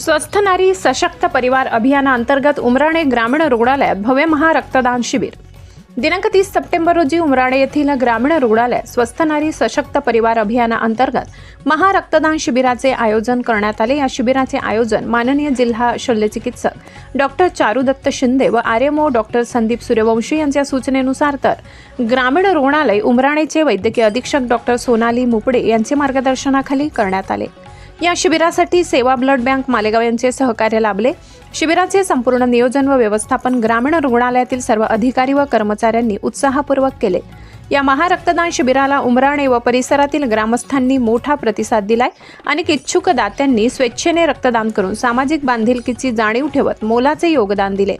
स्वस्थ नारी सशक्त परिवार अभियानाअंतर्गत उमराणे ग्रामीण रुग्णालयात भव्य महारक्तदान शिबिर. दिनांक तीस सप्टेंबर रोजी उमराणे येथील ग्रामीण रुग्णालय स्वस्थ नारी सशक्त परिवार अभियानाअंतर्गत महारक्तदान शिबिराचे आयोजन करण्यात आले. या शिबिराचे आयोजन माननीय जिल्हा शल्यचिकित्सक डॉक्टर चारुदत्त शिंदे व आरएमओ डॉक्टर संदीप सूर्यवंशी यांच्या सूचनेनुसार तर ग्रामीण रुग्णालय उमराणेचे वैद्यकीय अधीक्षक डॉक्टर सोनाली मुपडे यांचे मार्गदर्शनाखाली करण्यात आले. या शिबिरासाठी सेवा ब्लड बँक मालेगाव यांचे सहकार्य लाभले. शिबिराचे संपूर्ण नियोजन व व्यवस्थापन ग्रामीण रुग्णालयातील सर्व अधिकारी व कर्मचाऱ्यांनी उत्साहपूर्वक केले. या महारक्तदान शिबिराला उमराणे व परिसरातील ग्रामस्थांनी मोठा प्रतिसाद दिलाय अनेक इच्छुक दात्यांनी स्वेच्छेने रक्तदान करून सामाजिक बांधिलकीची जाणीव ठेवत मोलाचे योगदान दिले.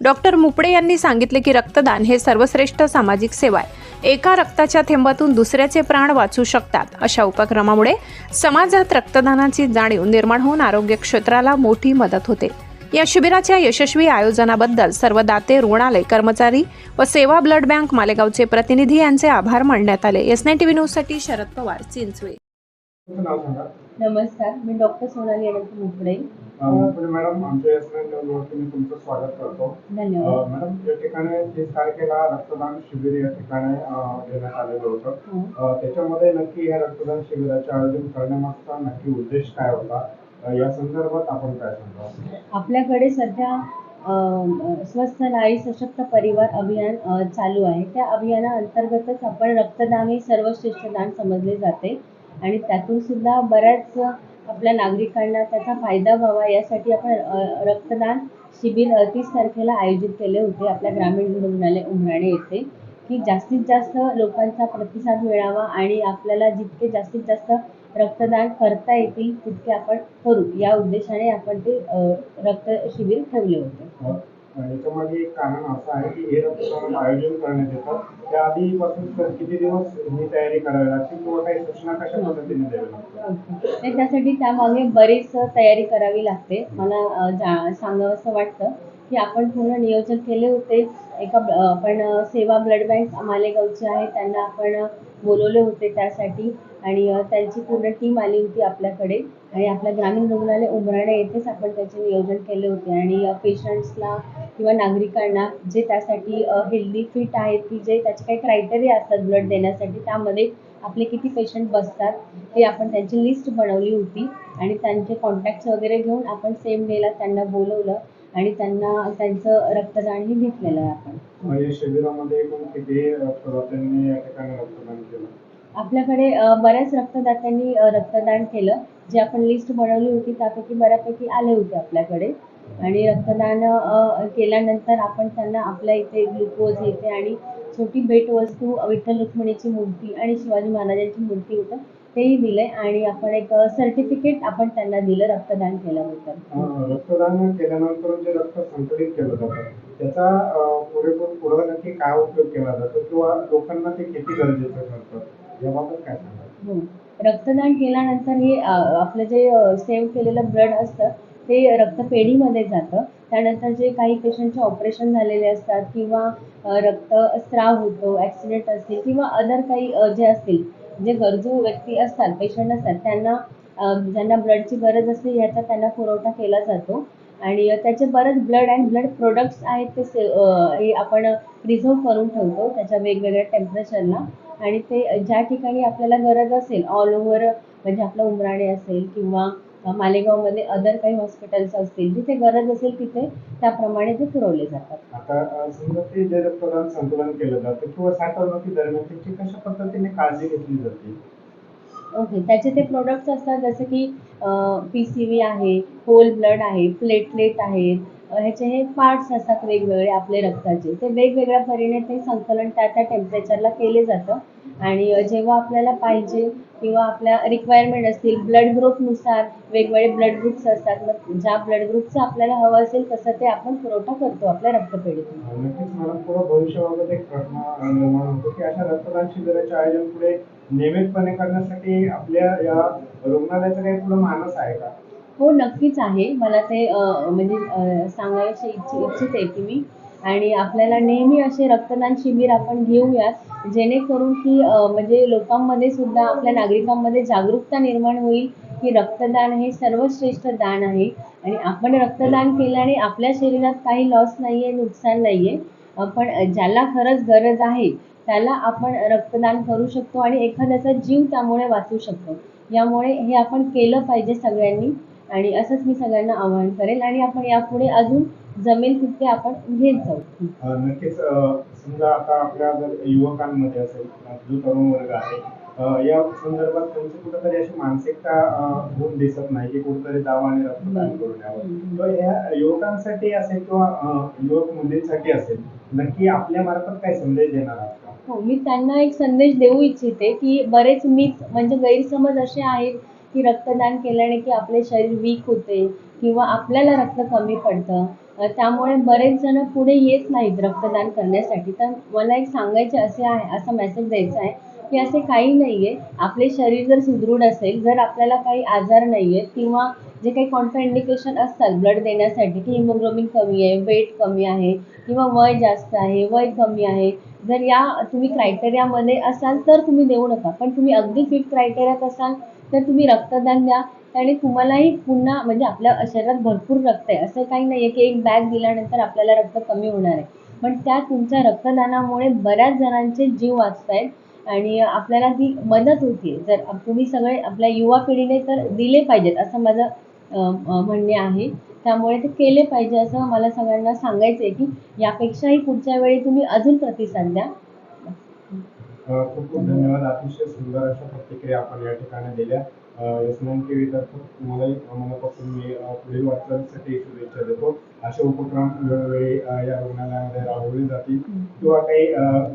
डॉक्टर मुपडे यांनी सांगितले की रक्तदान हे सर्वश्रेष्ठ सामाजिक सेवा आहे. एका रक्ताच्या थेंबातून दुसऱ्याचे प्राण वाचू शकतात. अशा उपक्रमामुळे समाजात रक्तदानाची जाणीव निर्माण होऊन आरोग्य क्षेत्राला मोठी मदत होते. या शिबिराच्या यशस्वी आयोजनाबद्दल सर्व दाते रुग्णालय कर्मचारी व सेवा ब्लड बँक मालेगावचे प्रतिनिधी यांचे आभार मानण्यात आले. एस नाईन टीव्ही न्यूजसाठी शरद पवार चिंचवे. तुमचं नाव सांगा. नमस्कार मी डॉक्टर सोनाली अनंत मुकडे पुढे मॅडम आमच्या एस मी तुमचं स्वागत करतो. धन्यवाद. मॅडम या ठिकाणी तीस तारखेला रक्तदान शिबिर या ठिकाणी घेण्यात आलेलं होतं. हं. त्याच्यामध्ये नक्की ह्या रक्तदान शिबिराचे आयोजन करण्यामागचा नक्की उद्देश काय होता? या संदर्भात आपण काय सांगा? आपल्याकडे सध्या स्वस्थ नारी सशक्त परिवार अभियान चालू आहे. त्या अभियानाअंतर्गतच आपण रक्तदान हे सर्वश्रेष्ठ दान समजले जाते. आणि त्यातून सुद्धा बऱ्याच आपल्या नागरिकांना त्याचा फायदा व्हावा यासाठी आपण रक्तदान शिबिर तीस तारखेला आयोजित केले होते आपल्या ग्रामीण रुग्णालय उमराणे येथे की जास्तीत जास्त लोकांचा प्रतिसाद मिळावा आणि आपल्याला जितके जास्तीत जास्त रक्तदान करता येतील तितके आपण करू. या उद्देशाने आपण ते रक्त शिबिर ठेवले होते. अं, याच्यामागे एक कारण असं आहे की हे रक्तदान आयोजन करण्यात येतं. त्या आधीपासून किती दिवस ही तयारी करावी लागते किंवा काही सूचना कशा पद्धतीने द्यावी लागतात तर त्यासाठी त्यामागे बरीच तयारी करावी लागते. मला अ, जा सांगावंसं वाटतं की आपण पूर्ण नियोजन केले होते एका आपण सेवा ब्लड बँक मालेगावची आहे त्यांना आपण बोलवले होते त्यासाठी. आणि त्यांची पूर्ण टीम आली होती आपल्याकडे. आणि आपल्या ग्रामीण रुग्णालय उमराणे येथेच आपण त्याचे नियोजन केले होते. आणि पेशंट्सला किंवा नागरिकांना जे त्यासाठी हेल्दी फिट आहेत की जे त्याचे काही क्रायटेरिया असतात ब्लड देण्यासाठी त्यामध्ये आपले किती पेशंट बसतात ते आपण त्यांची लिस्ट बनवली होती. आणि त्यांचे कॉन्टॅक्ट्स वगैरे घेऊन आपण सेम डेला त्यांना बोलवलं. आणि त्यांना त्यांचं रक्तदानही घेतलेलं आहे आपण. या आपल्याकडे बऱ्याच रक्तदात्यांनी रक्तदान केलं. जे आपण लिस्ट बनवली होती त्यापैकी बऱ्यापैकी आले होते आपल्याकडे. आणि रक्तदान केल्यानंतर आपण त्यांना आपल्या इथे ग्लुकोज येते आणि छोटी भेटवस्तू विठ्ठल रुक्मिणीची मूर्ती आणि शिवाजी महाराजांची मूर्ती होतं तेही दिले आणि आपण एक सर्टिफिकेट आपण त्यांना दिलं रक्तदान केल्याबद्दल रक्तदान केल्यानंतर जे रक्त संकलित केलं जातं त्याचा पुढे पुढं नक्की काय उपयोग केला जातो किंवा लोकांना ते किती गरजेचं ठरतं? हो. रक्तदान केल्यानंतर हे आपलं जे सेव्ह केलेलं ब्लड असतं ते रक्तपेढीमध्ये जातं. त्यानंतर जे काही पेशंटचे ऑपरेशन झालेले असतात किंवा रक्त स्त्राव होतो ॲक्सिडेंट असतील किंवा अदर काही जे असतील जे गरजू व्यक्ती असतात पेशंट असतात त्यांना ज्यांना ब्लडची गरज असते याचा त्यांना पुरवठा केला जातो. आणि त्याचे बरेच ब्लड अँड ब्लड प्रोडक्ट्स आहेत ते से हे आपण प्रिझर्व करून ठेवतो त्याच्या वेगवेगळ्या टेम्परेचरला आणि ते ज्या ठिकाणी आपल्याला गरज असेल ऑल ओव्हर म्हणजे आपलं उमराणे असेल किंवा मालेगावमध्ये अदर काही हॉस्पिटल्स असतील जिथे गरज असेल तिथे त्याप्रमाणे ते पुरवले जातात. आता अं, समजा ते जे रक्तदान संकलन केलं जातं किंवा साठवणुकी दरम्यान त्याची कशा पद्धतीने काळजी घेतली जाते? ओके त्याचे ते प्रोडक्ट्स असतात जसे की पी सी व्ही आहे होल ब्लड आहे प्लेटलेट आहेत ह्याचे हे पार्ट्स असतात वेगवेगळे आपले रक्ताचे. ते वेगवेगळ्या परीने ते संकलन त्या त्या टेम्परेचरला केले जातं. आणि जेव्हा आपल्याला पाहिजे किंवा आपल्या रिक्वायरमेंट असतील ब्लड ग्रुपनुसार वेगवेगळे ब्लड ग्रुप्स असतात. मग ज्या ब्लड ग्रुपचं आपल्याला हवं असेल तसं ते आपण पुरवठा करतो आपल्या रक्तपेढीतून. नक्कीच मला पुढं भविष्याबाबत एक प्रश्न निर्माण होतो की अशा रक्तदान शिबिराचे आयोजन पुढे नियमितपणे करण्यासाठी आपल्या या रुग्णालयाचा काही पुढे मानस आहे का? हो नक्कीच आहे. मला ते म्हणजे सांगायची सांगायचे इच्छित आहे की मी. आणि आपल्याला नेहमी असे रक्तदान शिबिर आपण घेऊयात जेणेकरून की म्हणजे लोकांमध्ये सुद्धा आपल्या नागरिकांमध्ये जागरूकता निर्माण होईल की रक्तदान हे सर्वश्रेष्ठ दान आहे. आणि आपण रक्तदान केल्याने आपल्या शरीरात काही लॉस नाही आहे नुकसान नाही आहे पण ज्याला खरंच गरज आहे त्याला आपण रक्तदान करू शकतो आणि एखाद्याचा जीव त्यामुळे वाचू शकतो. यामुळे हे आपण केलं पाहिजे सगळ्यांनी. आणि असंच मी सगळ्यांना आवाहन करेल आणि आपण यापुढे अजून जमेल तितके आपण घेत जाऊ. नक्कीच समजा आता आपल्या जर युवकांमध्ये असेल जो तरुण वर्ग आहे या संदर्भात त्यांची कुठेतरी अशी मानसिकता होऊन दिसत नाही की कुठेतरी जावं आणि रक्तदान करून यावं. तर या युवकांसाठी असेल किंवा युवक मुलींसाठी असेल नक्की आपल्या मार्फत काय संदेश देणार आहात? हो मी त्यांना एक संदेश देऊ इच्छिते की बरेच मिथ म्हणजे गैरसमज असे आहेत की रक्तदान केल्याने की आपले शरीर वीक होते किंवा आपल्याला रक्त कमी पडतं. त्यामुळे बरेच जण पुढे येत नाहीत रक्तदान करण्यासाठी. तर मला एक सांगायचे असे आहे असा मेसेज द्यायचा आहे की असे काही नाही आहे आपले शरीर जर सुदृढ असेल जर आपल्याला काही आजार नाही आहेत किंवा जे काही कॉन्ट्राइंडिकेशन असतात ब्लड देण्यासाठी की हिमोग्लोबिन कमी आहे वेट कमी आहे किंवा वय जास्त आहे वय कमी आहे जर या तुम्ही क्रायटेरियामध्ये असाल तर तुम्ही देऊ नका. पण तुम्ही अगदी फिट क्रायटेरियात असाल तर तुम्ही रक्तदान द्या. त्याने तुम्हालाही पुन्हा म्हणजे आपल्या शरीरात भरपूर रक्त आहे. असं काही नाही आहे की एक बॅग दिल्यानंतर आपल्याला रक्त कमी होणार आहे. पण त्या तुमच्या रक्तदानामुळे बऱ्याच जणांचे जीव वाचत आहेत आणि आपल्याला ती मदत होते जर तुम्ही सगळे आपल्या युवा पिढीने तर दिले पाहिजेत असं माझं म्हणणे आहे. त्यामुळे ते केले पाहिजे असं मला सगळ्यांना सांगायचं आहे की यापेक्षाही पुढच्या वेळी तुम्ही अजून प्रतिसाद द्या. खूप खूप धन्यवाद. अतिशय सुंदर अशा प्रतिक्रिया आपण या ठिकाणी दिल्या. यशमान टी व्हीतर्फे तुम्हालाही मनापासून मी पुढील वाटचालीसाठी शुभेच्छा देतो. असे उपक्रम वेळोवेळी या रुग्णालयामध्ये राबवले जातील. किंवा काही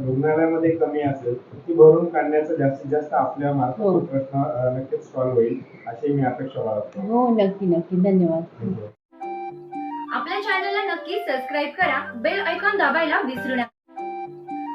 रुग्णालयामध्ये कमी असेल ती भरून काढण्याचा जास्तीत जास्त आपल्या हो. मार्फत प्रश्न अ, नक्कीच सॉल्व्ह होईल अशी मी अपेक्षा बाळगतो. हो नक्की नक्की. धन्यवाद. धन्यवाद. आपल्या चॅनलला नक्की सबस्क्राईब करा. बेल आयकॉन दाबायला विसरू नका.